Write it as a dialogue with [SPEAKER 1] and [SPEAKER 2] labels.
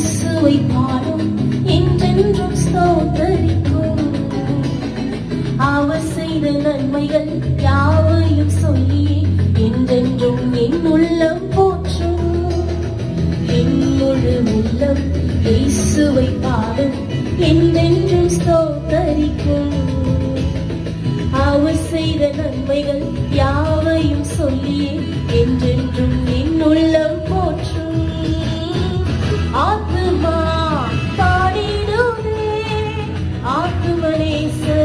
[SPEAKER 1] இயேசுவை பாடும் என்றென்றும் ஸ்தோத்தரிக்கும். அவர் செய்த நன்மைகள் யாவையும் சொல்லி என்றென்றும் என் உள்ளம் போற்றும். என் உள்ளம் இயேசுவை பாடும் என்றென்றும் ஸ்தோத்தரிக்கும். அவர் செய்த நன்மைகள் யாவையும் சொல்லி Money. the